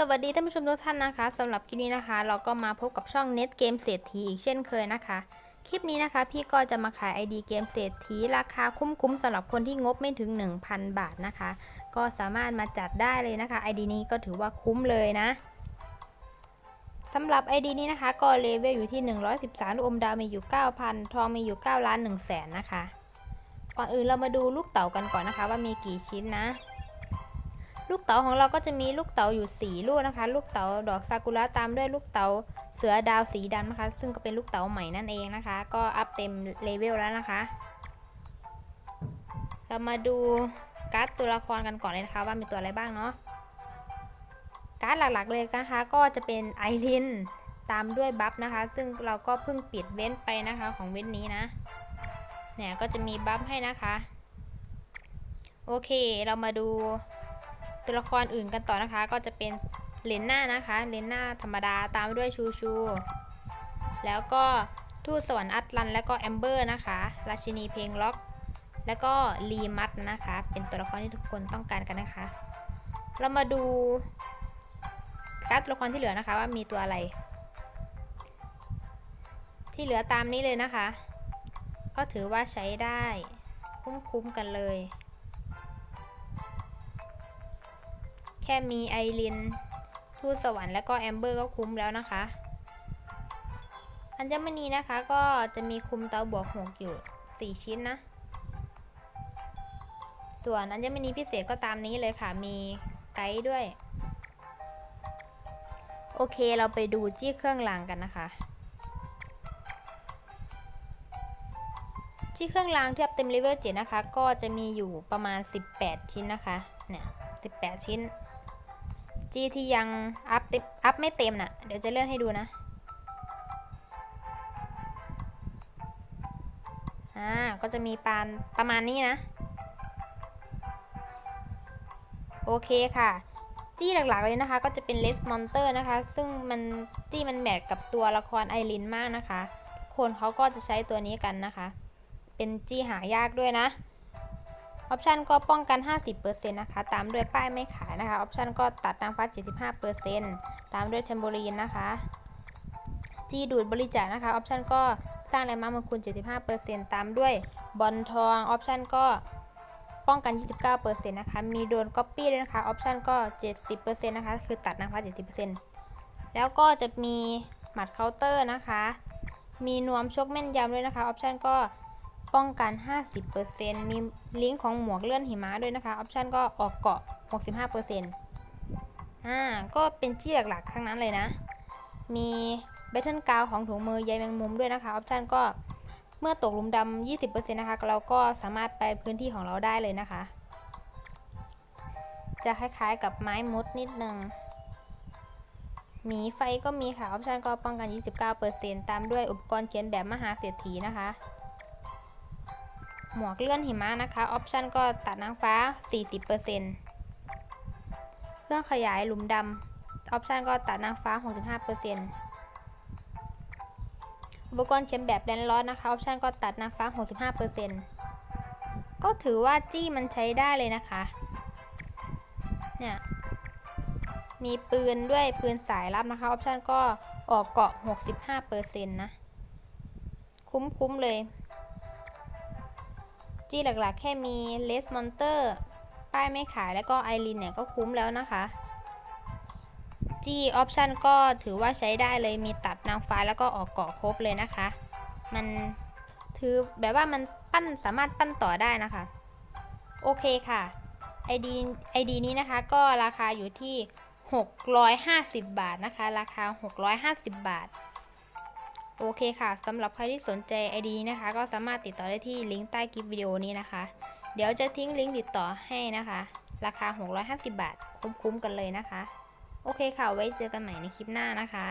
สวัสดีท่านผู้ชมทุกท่านนะคะสำหรับคลิปนี้นะคะ เราก็มาพบกับช่องเน็ตเกมเศรษฐีอีกเช่นเคยนะคะ คลิปนี้นะคะ พี่ก็จะมาขาย ID เกมเศรษฐีราคาคุ้มๆสำหรับคนที่งบไม่ถึง 1,000 บาทนะคะ ก็สามารถมาจัดได้เลยนะคะ ID นี้ก็ถือว่าคุ้มเลยนะสำหรับ ID นี้นะคะ ก็เลเวลอยู่ที่ 113อมดาวมีอยู่ 9,000 ทองมีอยู่9ล้าน1แสนนะคะ ก่อนอื่นเรามาดูลูกเต๋ากันก่อนนะคะ ว่ามีกี่ชิ้นนะ ลูกเต๋าของเราก็จะมีลูกเต๋าอยู่ 4 ลูกนะคะ ลูกเต๋าดอกซากุระตามด้วยลูกเต๋าเสือดาวสีดำนะคะ ซึ่งก็เป็นลูกเต๋าใหม่นั่นเองนะคะ ก็อัพเต็มเลเวลแล้วนะคะ เรามาดูการ์ดตัวละครกันก่อนเลยนะคะ ว่ามีตัวอะไรบ้างเนาะการ์ดหลักๆเลยนะคะ ก็จะเป็นไอรินตามด้วยบัฟนะคะ ซึ่งเราก็เพิ่งปิดเว้นไปนะคะของเว้นนี้นะ เนี่ยก็จะมีบัฟให้นะคะ โอเค เรามาดู ตัวละครอื่นกันต่อนะคะ ก็จะเป็นเลนน่านะคะเลนน่าธรรมดาตามด้วยชูชู แล้วก็ทูตสวรรค์อัตลัน แล้วก็แอมเบอร์นะคะราชินีเพลงล็อก แล้วก็รีมัตนะคะ เป็นตัวละครที่ทุกคนต้องการกันนะคะ เรามาดูการ์ดตัวละครที่เหลือนะคะว่ามีตัวอะไร ที่เหลือตามนี้เลยนะคะ ก็ถือว่าใช้ได้ คุ้มๆกันเลย แค่มีไอรินทูตสวรรค์และก็แอมเบอร์ก็คุ้มแล้วนะคะ อัญมณีนะคะก็จะมีคุมเตาบวกหกอยู่ 4 ชิ้นนะ ส่วนอัญมณีพิเศษก็ตามนี้เลยค่ะ มีไกด์ด้วย โอเคเราไปดูจี้เครื่องรางกันนะคะที่เครื่องรางที่อัพเต็มเลเวล7นะคะ ก็จะมีอยู่ประมาณ 18 ชิ้นนะคะ เนี่ย 18 ชิ้น จี้ที่ยังอัพต็มอัพไม่เต็มน่ะ เดี๋ยวจะเลื่อนให้ดูนะ อ่า ก็จะมีปานประมาณนี้นะ โอเคค่ะ จี้หลักๆเลยนะคะ ก็จะเป็นเลสมอนเตอร์นะคะ ซึ่งมันจี้มันแมทกับตัวละครไอรินมากนะคะ คนเขาก็จะใช้ตัวนี้กันนะคะ เป็นจี้หายากด้วยนะ ออปชันก็ป้องกัน 50%นะคะ ตามด้วยป้ายไม่ขายนะคะออปชันก็ตัดนางฟ้า75%ตามด้วยแชมโบรีนนะคะจีดูดบริจาคนะคะออปชันก็สร้างแรงม้ามาคูณ75%ตามด้วยบอลทองออปชันก็ป้องกัน 29%นะคะ มีโดนก๊อปปี้ด้วยนะคะ ออปชันก็ 70%นะคะ คือตัดนางฟ้า70%แล้วก็จะมีหมัดเคาน์เตอร์นะคะ มีนวมชกแม่นยำด้วยนะคะ ออปชันก็ ป้องกัน 50%มีลิงก์ของหมวกเลื่อนหิมะด้วยนะคะ ออปชันก็ออกเกาะ 65%อ่า ก็เป็นจี้หลักๆทั้งนั้นเลยนะ มีเบทเทิลกาวของถุงมือใยแมงมุมด้วยนะคะ ออปชันก็เมื่อตกหลุมดำ 20%นะคะ เราก็สามารถไปพื้นที่ของเราได้เลยนะคะ จะคล้ายๆกับไม้มดนิดนึงหมีไฟก็มีค่ะ ออปชันก็ป้องกัน 29%ตามด้วยอุปกรณ์เขียนแบบมหาเศรษฐีนะคะ หมวกเลื่อนหิมะนะคะ ออปชันก็ตัดนางฟ้า 40%เครื่องขยายหลุมดำออปชันก็ตัดนางฟ้า 65%อุปกรณ์เขียนแบบแดนร้อนะคะออปชันก็ตัดนางฟ้า 65%ก็ถือว่าจี้มันใช้ได้เลยนะคะ เนี่ย มีปืนด้วยปืนสายลับนะคะออปชันก็ออกเกาะ 65%นะ คุ้มๆเลย จี้หลักๆ แค่มีเลสมอนเตอร์ป้ายไม่ขายแล้วก็ไอรินเนี่ยก็คุ้มแล้วนะคะจี้ออปชันก็ถือว่าใช้ได้เลยมีตัดนางฟ้าแล้วก็ออกเกาะครบเลยนะคะ มันถือแบบว่ามันปั้นสามารถปั้นต่อได้นะคะ โอเคค่ะ ID ID นี้นะคะก็ราคาอยู่ที่ 650 บาทนะคะ ราคา 650 บาท โอเคค่ะสำหรับใครที่สนใจไอดีนะคะ ก็สามารถติดต่อได้ที่ลิงก์ใต้คลิปวิดีโอนี้นะคะ เดี๋ยวจะทิ้งลิงก์ติดต่อให้นะคะ ราคา 650 บาท คุ้มๆกันเลยนะคะ โอเคค่ะ ไว้เจอกันใหม่ในคลิปหน้านะคะ